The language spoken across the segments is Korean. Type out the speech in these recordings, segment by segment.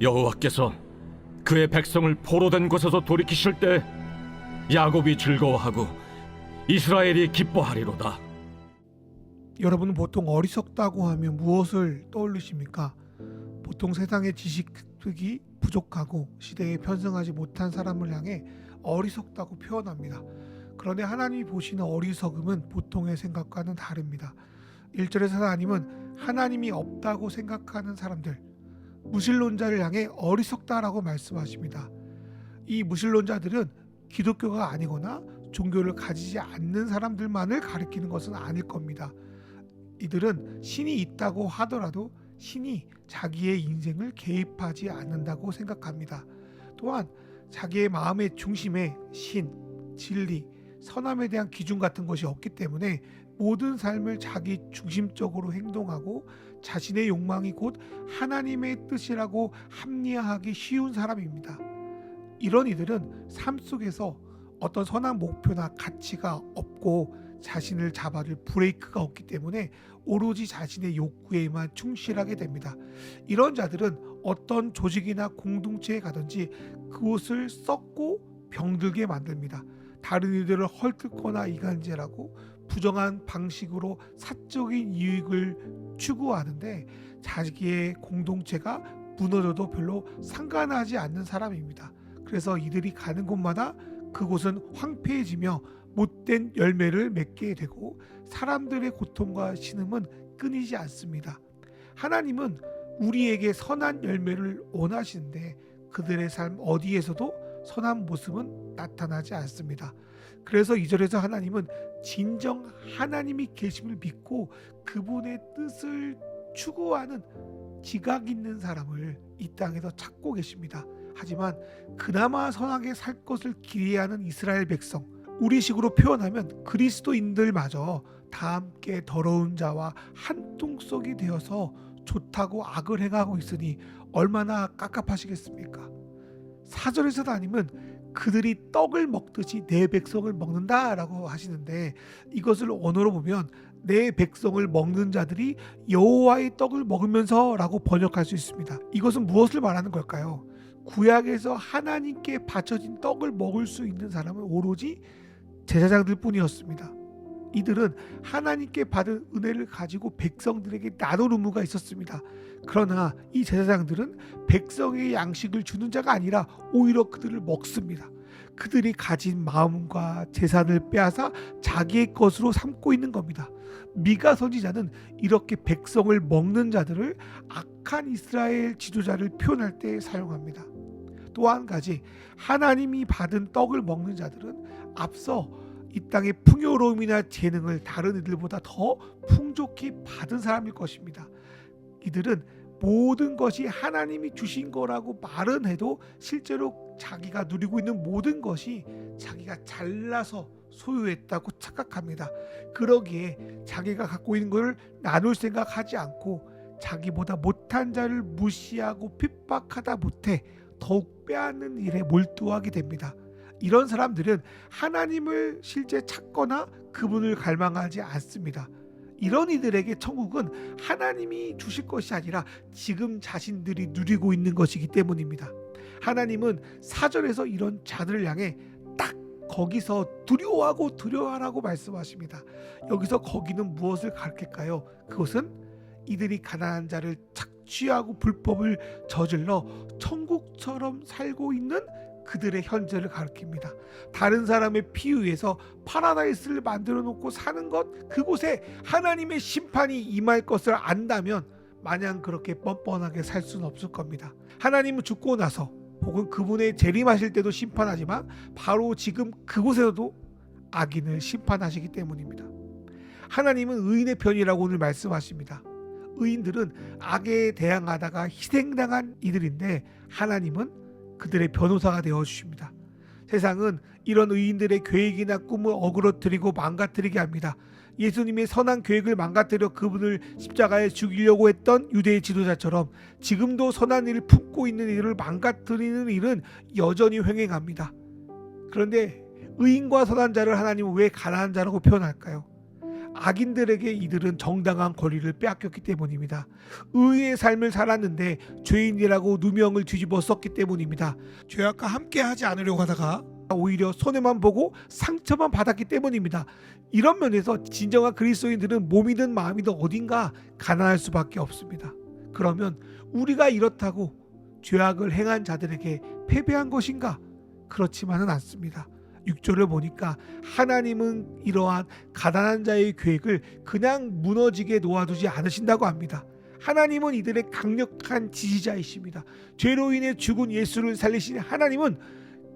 여호와께서 그의 백성을 포로된 곳에서 돌이키실 때 야곱이 즐거워하고 이스라엘이 기뻐하리로다. 여러분은 보통 어리석다고 하면 무엇을 떠올리십니까? 보통 세상의 지식이 부족하고 시대에 편승하지 못한 사람을 향해 어리석다고 표현합니다. 그런데 하나님이 보시는 어리석음은 보통의 생각과는 다릅니다. 1절에서 하나님은 하나님이 없다고 생각하는 사람들, 무신론자를 향해 어리석다라고 말씀하십니다. 이 무신론자들은 기독교가 아니거나 종교를 가지지 않는 사람들만을 가리키는 것은 아닐 겁니다. 이들은 신이 있다고 하더라도 신이 자기의 인생을 개입하지 않는다고 생각합니다. 또한 자기의 마음의 중심에 신, 진리, 선함에 대한 기준 같은 것이 없기 때문에 모든 삶을 자기 중심적으로 행동하고 자신의 욕망이 곧 하나님의 뜻이라고 합리화하기 쉬운 사람입니다. 이런 이들은 삶 속에서 어떤 선한 목표나 가치가 없고 자신을 잡아줄 브레이크가 없기 때문에 오로지 자신의 욕구에만 충실하게 됩니다. 이런 자들은 어떤 조직이나 공동체에 가든지 그곳을 썩고 병들게 만듭니다. 다른 이들을 헐뜯거나 이간질하고 부정한 방식으로 사적인 이익을 추구하는데 자기의 공동체가 무너져도 별로 상관하지 않는 사람입니다. 그래서 이들이 가는 곳마다 그곳은 황폐해지며 못된 열매를 맺게 되고 사람들의 고통과 신음은 끊이지 않습니다. 하나님은 우리에게 선한 열매를 원하시는데 그들의 삶 어디에서도 선한 모습은 나타나지 않습니다. 그래서 이절에서 하나님은 진정 하나님이 계심을 믿고 그분의 뜻을 추구하는 지각 있는 사람을 이 땅에서 찾고 계십니다. 하지만 그나마 선하게 살 것을 기대하는 이스라엘 백성, 우리식으로 표현하면 그리스도인들마저 다 함께 더러운 자와 한통속이 되어서 좋다고 악을 행하고 있으니 얼마나 깝깝하시겠습니까? 사절에서도 아니면 그들이 떡을 먹듯이 내 백성을 먹는다라고 하시는데 이것을 언어로 보면 내 백성을 먹는 자들이 여호와의 떡을 먹으면서라고 번역할 수 있습니다. 이것은 무엇을 말하는 걸까요? 구약에서 하나님께 바쳐진 떡을 먹을 수 있는 사람은 오로지 제사장들 뿐이었습니다. 이들은 하나님께 받은 은혜를 가지고 백성들에게 나눌 의무가 있었습니다. 그러나 이 제사장들은 백성의 양식을 주는 자가 아니라 오히려 그들을 먹습니다. 그들이 가진 마음과 재산을 빼앗아 자기의 것으로 삼고 있는 겁니다. 미가 선지자는 이렇게 백성을 먹는 자들을 악한 이스라엘 지도자를 표현할 때 사용합니다. 또 한 가지 하나님이 받은 떡을 먹는 자들은 앞서 이 땅의 풍요로움이나 재능을 다른 이들보다 더 풍족히 받은 사람일 것입니다. 이들은 모든 것이 하나님이 주신 거라고 말은 해도 실제로 자기가 누리고 있는 모든 것이 자기가 잘나서 소유했다고 착각합니다. 그러기에 자기가 갖고 있는 걸 나눌 생각하지 않고 자기보다 못한 자를 무시하고 핍박하다 못해 더욱 빼앗는 일에 몰두하게 됩니다. 이런 사람들은 하나님을 실제 찾거나 그분을 갈망하지 않습니다. 이런 이들에게 천국은 하나님이 주실 것이 아니라 지금 자신들이 누리고 있는 것이기 때문입니다. 하나님은 사절에서 이런 자들을 향해 딱 거기서 두려워하고 두려워하라고 말씀하십니다. 여기서 거기는 무엇을 가르칠까요? 그것은 이들이 가난한 자를 취하고 불법을 저질러 천국처럼 살고 있는 그들의 현재를 가리킵니다. 다른 사람의 피의에서 파라다이스를 만들어 놓고 사는 것 그곳에 하나님의 심판이 임할 것을 안다면 마냥 그렇게 뻔뻔하게 살 수는 없을 겁니다. 하나님은 죽고 나서 혹은 그분의 재림하실 때도 심판하지만 바로 지금 그곳에서도 악인을 심판하시기 때문입니다. 하나님은 의인의 편이라고 오늘 말씀하십니다. 의인들은 악에 대항하다가 희생당한 이들인데 하나님은 그들의 변호사가 되어 주십니다. 세상은 이런 의인들의 계획이나 꿈을 어그러뜨리고 망가뜨리게 합니다. 예수님의 선한 계획을 망가뜨려 그분을 십자가에 죽이려고 했던 유대의 지도자처럼 지금도 선한 일을 품고 있는 일을 망가뜨리는 일은 여전히 횡행합니다. 그런데 의인과 선한 자를 하나님은 왜 가난한 자라고 표현할까요? 악인들에게 이들은 정당한 권리를 빼앗겼기 때문입니다. 의의 삶을 살았는데 죄인이라고 누명을 뒤집어 썼기 때문입니다. 죄악과 함께 하지 않으려고 하다가 오히려 손해만 보고 상처만 받았기 때문입니다. 이런 면에서 진정한 그리스도인들은 몸이든 마음이든 어딘가 가난할 수밖에 없습니다. 그러면 우리가 이렇다고 죄악을 행한 자들에게 패배한 것인가? 그렇지만은 않습니다. 6절을 보니까 하나님은 이러한 가난한 자의 계획을 그냥 무너지게 놓아두지 않으신다고 합니다. 하나님은 이들의 강력한 지지자이십니다. 죄로 인해 죽은 예수를 살리신 하나님은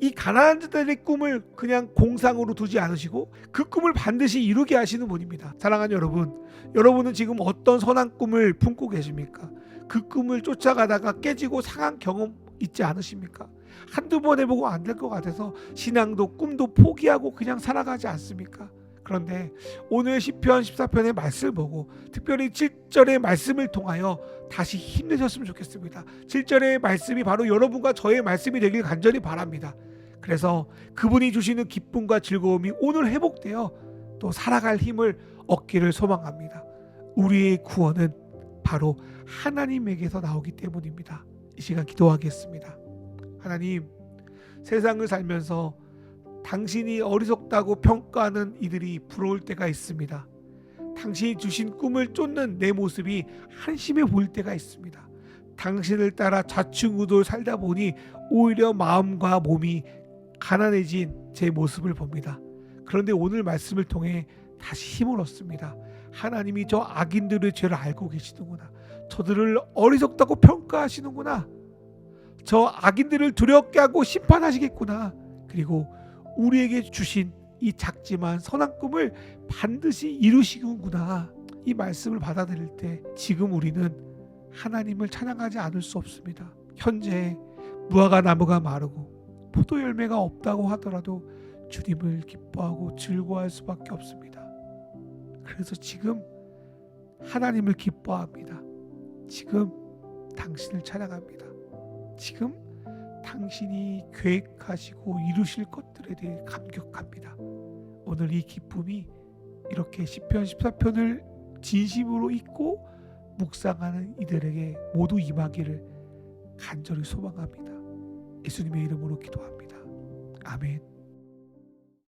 이 가난한 자들의 꿈을 그냥 공상으로 두지 않으시고 그 꿈을 반드시 이루게 하시는 분입니다. 사랑하는 여러분, 여러분은 지금 어떤 선한 꿈을 품고 계십니까? 그 꿈을 쫓아가다가 깨지고 상한 경험 있지 않으십니까? 한두 번 해보고 안 될 것 같아서 신앙도 꿈도 포기하고 그냥 살아가지 않습니까? 그런데 오늘 10편 14편의 말씀을 보고 특별히 7절의 말씀을 통하여 다시 힘내셨으면 좋겠습니다. 7절의 말씀이 바로 여러분과 저의 말씀이 되길 간절히 바랍니다. 그래서 그분이 주시는 기쁨과 즐거움이 오늘 회복되어 또 살아갈 힘을 얻기를 소망합니다. 우리의 구원은 바로 하나님에게서 나오기 때문입니다. 이 시간 기도하겠습니다. 하나님, 세상을 살면서 당신이 어리석다고 평가하는 이들이 부러울 때가 있습니다. 당신이 주신 꿈을 쫓는 내 모습이 한심해 보일 때가 있습니다. 당신을 따라 좌충우돌 살다 보니 오히려 마음과 몸이 가난해진 제 모습을 봅니다. 그런데 오늘 말씀을 통해 다시 힘을 얻습니다. 하나님이 저 악인들의 죄를 알고 계시는구나. 저들을 어리석다고 평가하시는구나. 저 악인들을 두렵게 하고 심판하시겠구나. 그리고 우리에게 주신 이 작지만 선한 꿈을 반드시 이루시는구나. 이 말씀을 받아들일 때 지금 우리는 하나님을 찬양하지 않을 수 없습니다. 현재 무화과 나무가 마르고 포도 열매가 없다고 하더라도 주님을 기뻐하고 즐거워할 수밖에 없습니다. 그래서 지금 하나님을 기뻐합니다. 지금 당신을 찬양합니다. 지금 당신이 계획하시고 이루실 것들에 대해 감격합니다. 오늘 이 기쁨이 이렇게 시편 14편을 진심으로 읽고 묵상하는 이들에게 모두 임하기를 간절히 소망합니다. 예수님의 이름으로 기도합니다. 아멘.